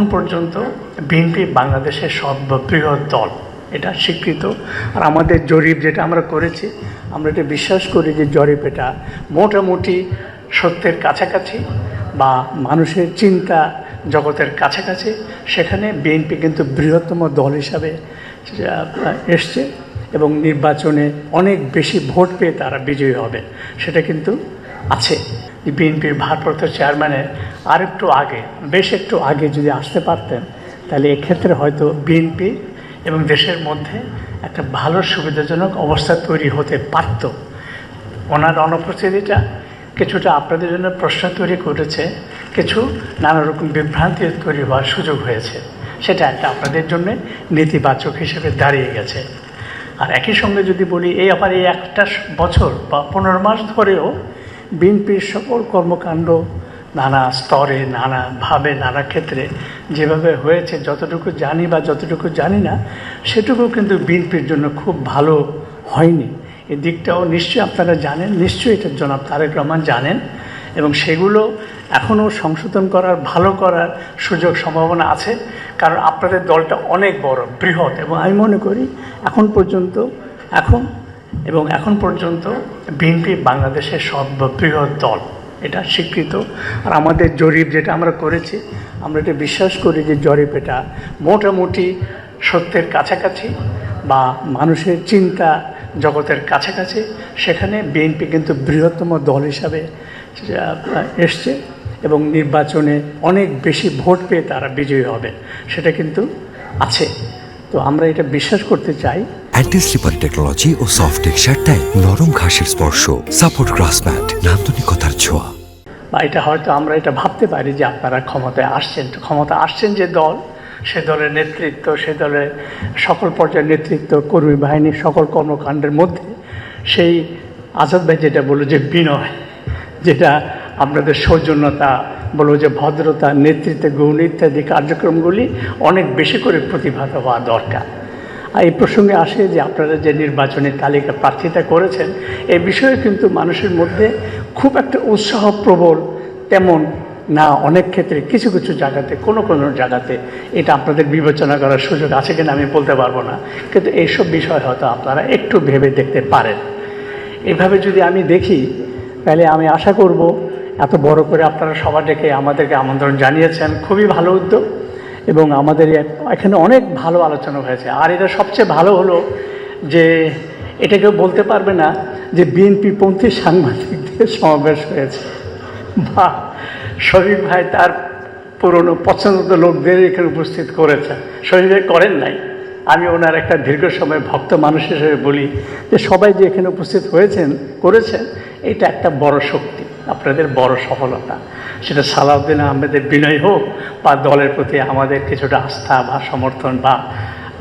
এখন পর্যন্ত বিএনপি বাংলাদেশের সর্ববৃহৎ দল এটা স্বীকৃত। আর আমাদের জরিপ যেটা আমরা করেছি, আমরা এটা বিশ্বাস করি যে জরিপ এটা মোটামুটি সত্যের কাছাকাছি বা মানুষের চিন্তা জগতের কাছাকাছি। সেখানে বিএনপি কিন্তু বৃহত্তম দল হিসাবে এসছে এবং নির্বাচনে অনেক বেশি ভোট পেয়ে তারা বিজয়ী হবে, সেটা কিন্তু আছে। বিএনপির ভারপ্রাপ্ত চেয়ারম্যানের আর একটু আগে, বেশ একটু আগে যদি আসতে পারতেন, তাহলে এক্ষেত্রে হয়তো বিএনপি এবং দেশের মধ্যে একটা ভালো সুবিধাজনক অবস্থা তৈরি হতে পারত। ওনার অনুপস্থিতিটা কিছুটা আপনাদের জন্য প্রশ্ন তৈরি করেছে, কিছু নানা রকম বিভ্রান্তি তৈরি হওয়ার সুযোগ হয়েছে। সেটা একটা আপনাদের জন্য নেতিবাচক হিসেবে দাঁড়িয়ে গেছে। আর একই সঙ্গে যদি বলি, এই আবার এই একটা বছর বা পনেরো মাস ধরেও বিএনপির সকল কর্মকাণ্ড নানা স্তরে নানাভাবে নানা ক্ষেত্রে যেভাবে হয়েছে, যতটুকু জানি বা যতটুকু জানি না, সেটুকু কিন্তু বিএনপির জন্য খুব ভালো হয়নি। এই দিকটাও নিশ্চয়ই আপনারা জানেন, নিশ্চয়ই এটার জনাব তারেক রহমান জানেন এবং সেগুলো এখনও সংশোধন করার, ভালো করার সুযোগ, সম্ভাবনা আছে। কারণ আপনাদের দলটা অনেক বড়, বৃহৎ এবং আমি মনে করি এখন পর্যন্ত, এখন এবং এখন পর্যন্ত বিএনপি বাংলাদেশের সর্ববৃহৎ দল এটা স্বীকৃত। আর আমাদের জরিপ যেটা আমরা করেছি, আমরা এটা বিশ্বাস করি যে জরিপ এটা মোটামুটি সত্যের কাছাকাছি বা মানুষের চিন্তা জগতের কাছাকাছি। সেখানে বিএনপি কিন্তু বৃহত্তম দল হিসাবে এসছে এবং নির্বাচনে অনেক বেশি ভোট পেয়ে তারা বিজয়ী হবে, সেটা কিন্তু আছে। তো আমরা এটা বিশ্বাস করতে চাই অ্যান্টি স্লিপার টেকনোলজি ও সফট টেক্সচার দেয় নরম ঘাসের স্পর্শ। সাপোর্ট গ্রাস ম্যাট নান্দনিকতার ছোঁয়া। বা এটা হয়তো আমরা এটা ভাবতে পারি যে আপনারা ক্ষমতায় আসছেন। ক্ষমতা আসছেন যে দল, সে দলের নেতৃত্ব, সে দলের সকল পর্যায়ের নেতৃত্ব, কর্মী বাহিনীর সকল কর্মকাণ্ডের মধ্যে সেই আজাদ ভাই যেটা বলল যে বিনয়, যেটা আপনাদের সৌজন্যতা বলব যে ভদ্রতা, নেতৃত্বে, গুণ ইত্যাদি কার্যক্রমগুলি অনেক বেশি করে প্রতিভাত হওয়া দরকার। এই প্রসঙ্গে আসে যে আপনারা যে নির্বাচনের তালিকা প্রার্থিতা করেছেন, এ বিষয়ে কিন্তু মানুষের মধ্যে খুব একটা উৎসাহ প্রবল তেমন না। অনেক ক্ষেত্রে কিছু কিছু জায়গাতে, কোনো কোনো জায়গাতে এটা আপনাদের বিবেচনা করার সুযোগ আছে কিনা আমি বলতে পারব না। কিন্তু এইসব বিষয় হয়তো আপনারা একটু ভেবে দেখতে পারেন। এভাবে যদি আমি দেখি, তাহলে আমি আশা করব এত বড় করে আপনারা সবার ডেকে আমাদেরকে আমন্ত্রণ জানিয়েছেন। খুবই ভালো উদ্যোগ। এবং আমাদের এখানে অনেক ভালো আলোচনা হয়েছে। আর এটা সবচেয়ে ভালো হলো যে এটা কেউ বলতে পারবে না যে বিএনপি পন্থী সাংবাদিকদের সমাবেশ হয়েছে। বা শরীফ ভাই তার পুরনো পছন্দ লোকদের এখানে উপস্থিত করেছে। শরীফ ভাই করেন নাই। আমি ওনার একটা দীর্ঘ সময় ভক্ত মানুষ হিসেবে বলি যে সবাই যে এখানে উপস্থিত হয়েছেন, করেছেন, এটা একটা বড় শক্তি। আপনাদের বড় সফলতা। সেটা সালাউদ্দিন আহমেদের বিনয় হোক বা দলের প্রতি আমাদের কিছুটা আস্থা বা সমর্থন বা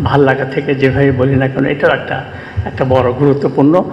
ভালো লাগা থেকে যেভাবে বলি না কেন, এটাও একটা একটা বড় গুরুত্বপূর্ণ